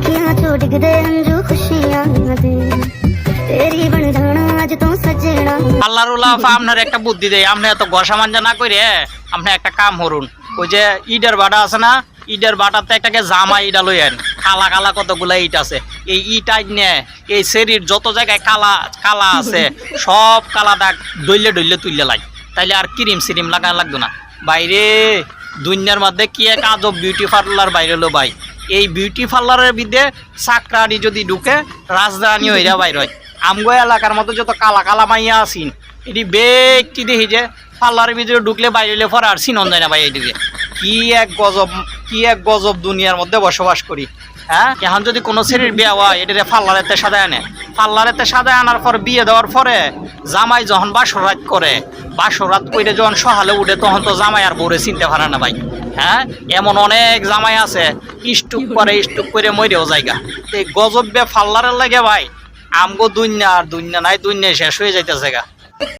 ਅੱਖੀਆਂ ਚੋਂ ਡਿੱਗਦੇ ਹੰਝੂ ਖੁਸ਼ੀਆਂ ਦੇ ਤੇਰੀ ਬਣ ਜਾਣਾ ਅੱਜ ਤੋਂ ਸੱਜਣਾ আল্লাহর উলাফ আপনার একটা বুদ্ধি দেয় আপনি এত ঘষা মাঞ্জা না করে আপনি একটা কাম করুন ওই যে ইটের বাটা আছে না ইটের বাটাতে একটাকে জামা ইটা লই আন কালা কালা কতগুলা ইট আছে এই ইট আইন নিয়ে এই শরীর যত জায়গায় কালা কালা আছে সব কালা দাগ ডইলে ডইলে তুললে লাই তাইলে আর ক্রিম সিরিম লাগা লাগতো না বাইরে দুনিয়ার মধ্যে কি এক আজব বিউটি পার্লার বাইরে হলো ভাই এই বিউটি পার্লারের বিদে চাকরানি যদি ঢুকে, রাজধানী হইরা বাইর হয়। আমগো এলাকার মতো যত কালা কালা মাইয়া আসিন এটি ব্যক্তি দেখি যে পার্লারের ভিতরে ঢুকলে বাইরে পরে আর সিনন যায় না ভাই এটিকে কি এক গজব, কি এক গজব দুনিয়ার মধ্যে বসবাস করি হ্যাঁ? এখন যদি কোনো ছেলের বিয়ে হয়, এটারে পার্লারেতে সাদায় আনে পার্লারেতে সাদায় আনার পর বিয়ে দেওয়ার পরে জামাই যখন বাসরাত করে বাসরাত করে যখন সহালে উঠে, তখন তো জামাই আর বউরে চিনতে পারে না ভাই হ্যাঁ? এমন অনেক জামাই আছে স্টুক করে স্টুক করে মরেও জায়গা। এই গজব বে ফাল্লারের লাগে ভাই, আমগো দুনিয়া আর দুনিয়া নাই, দুনিয়া শেষ হয়ে যাইতেছে গা।